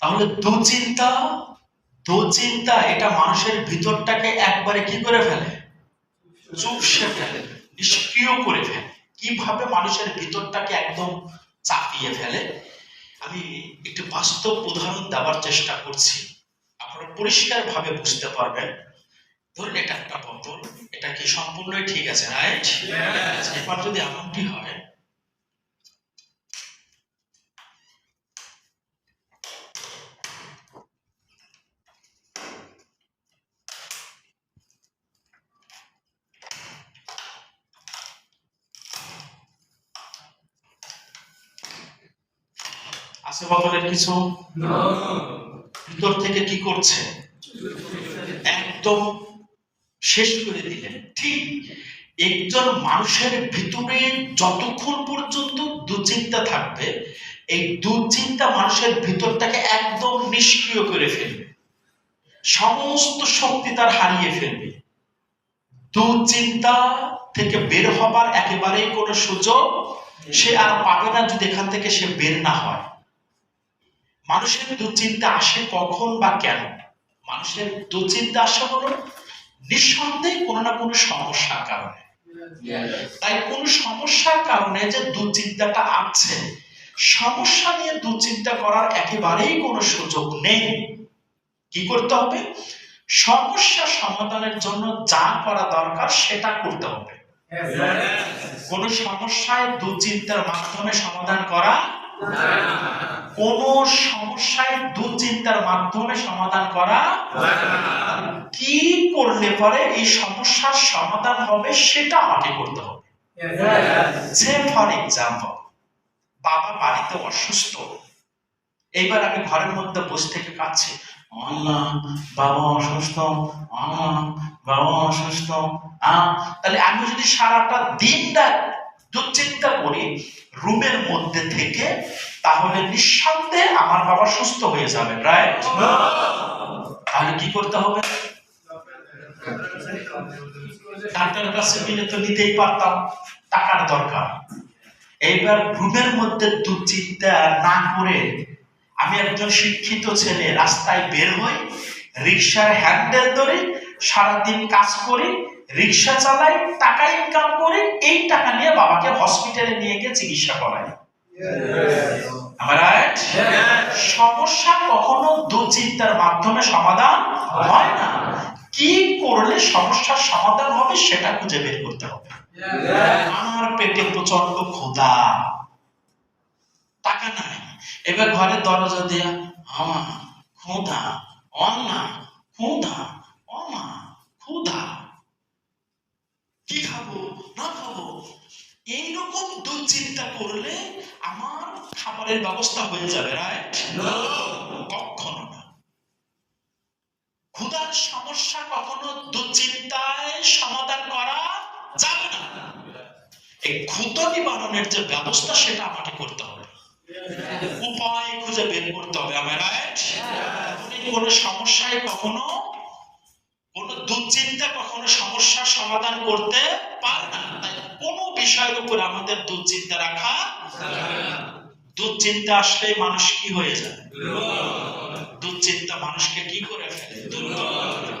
তাহলে দুচিন্তা দুচিন্তা এটা মানুষের ভিতরটাকে একবারে কি করে ফেলে? চুপসে ফেলে নিষ্ক্রিয় করে ফেলে। কীভাবে মানুষের ভিতরটাকে একদম চাপিয়ে ফেলে? আমি একটি বাস্তব উদাহরণ দেওয়ার চেষ্টা করছি। আপনারা পরিষ্কার ভাবে বুঝতে পারবেন। ধরুন এটা একটা বোতল এটা কি সম্পূর্ণই ঠিক আছে রাইট? এবার যদি এমনটি হয় আছে বোতলের কিছু? ভিতর থেকে কি করছে? একদম শেষ করে দিলেন। ঠিক একজন মানুষের ভিতরে যতক্ষণ পর্যন্ত দুশ্চিন্তা থাকবে, এই দুশ্চিন্তা মানুষের ভিতরটাকে একদম নিষ্ক্রিয় করে ফেলবে। সমস্ত শক্তি তার হারিয়ে ফেলবে। দুশ্চিন্তা থেকে বের হবার একেবারেই কোনো সুযোগ সে আর পাবে না যদি এখান থেকে সে বের না হয়। মানুষের দুশ্চিন্তা আসে কখন বা কেন? মানুষের দুশ্চিন্তা আসা হলো নিঃসন্দেহে কোনো না কোনো সমস্যার কারণে। তাই কোন সমস্যার কারণে যে দুশ্চিন্তাটা আছে সমস্যা নিয়ে দুশ্চিন্তা করার একেবারেই কোনো সুযোগ নেই। কি করতে হবে? সমস্যা সমাধানের জন্য যা করা দরকার সেটা করতে হবে। কোন সমস্যায় দুশ্চিন্তার মাধ্যমে সমাধান করা কোন সমস্যায় দুশ্চিন্তার মাধ্যমে সমাধান করা কি করলে পরে এই সমস্যার সমাধান হবে সেটা আমাকে করতে হবে। সে ফর এক্সাম্পল বাবা বাড়িতে অসুস্থ এইবার আমি ঘরের মধ্যে বসে থেকে কাঁদছি আল্লাহ বাবা অসুস্থ আল্লাহ বাবা অসুস্থ তাহলে আমি যদি সারাটা দিনটা দুশ্চিন্তা করি রুমের মধ্যে থেকে তাহলে নিঃসন্দেহে আমার বাবা সুস্থ হয়ে যাবে রাইট তাহলে কি করতে হবে? ডাক্তারের কাছে গেলে তো নিতেই পারতাম, টাকার দরকার। এইবার রুমের মধ্যে দুশ্চিন্তা না করে আমি একজন শিক্ষিত ছেলে, রাস্তায় বের হই, রিক্সার হ্যান্ডেল ধরে, সারাদিন কাজ করি, রিক্সা চালাই, টাকা ইনকাম করে, এই টাকা নিয়ে বাবাকে হসপিটালে নিয়ে গিয়ে চিকিৎসা করাই? সমস্যা কখনো দুশ্চিন্তার মাধ্যমে সমাধান হয় না। কি করলে সমস্যার সমাধান হবে সেটা খুঁজে বের করতে হবে। আমার পেটে প্রচণ্ড ক্ষুধা। টাকা নাই। এবার ঘরের দরজা দিয়া। আমা, ক্ষুধা, অন্না, ক্ষুধা, অমা, ক্ষুধা। কি খাব, না খাব? এইরকম দুশ্চিন্তা করলে আমার খাবারের ব্যবস্থা হয়ে যাবে রাইট কখনো না। ক্ষুধার সমস্যা কখনো দুশ্চিন্তায় সমাধান করা যাবে না। এই ক্ষুধা নিবারণের যে ব্যবস্থা সেটা আমাকে করতে হবে। উপায় খুঁজে বের করতে হবে আমার রাইট কোন সমস্যায় কখনো কোন দুশ্চিন্তা কখনো সমস্যার সমাধান করতে পারে না। বিষয়ের উপর আমাদের দুশ্চিন্তা রাখা দুশ্চিন্তা আসলে মানুষ কি হয়ে যায় দুশ্চিন্তা মানুষকে কি করে ফেলে দুর্বল।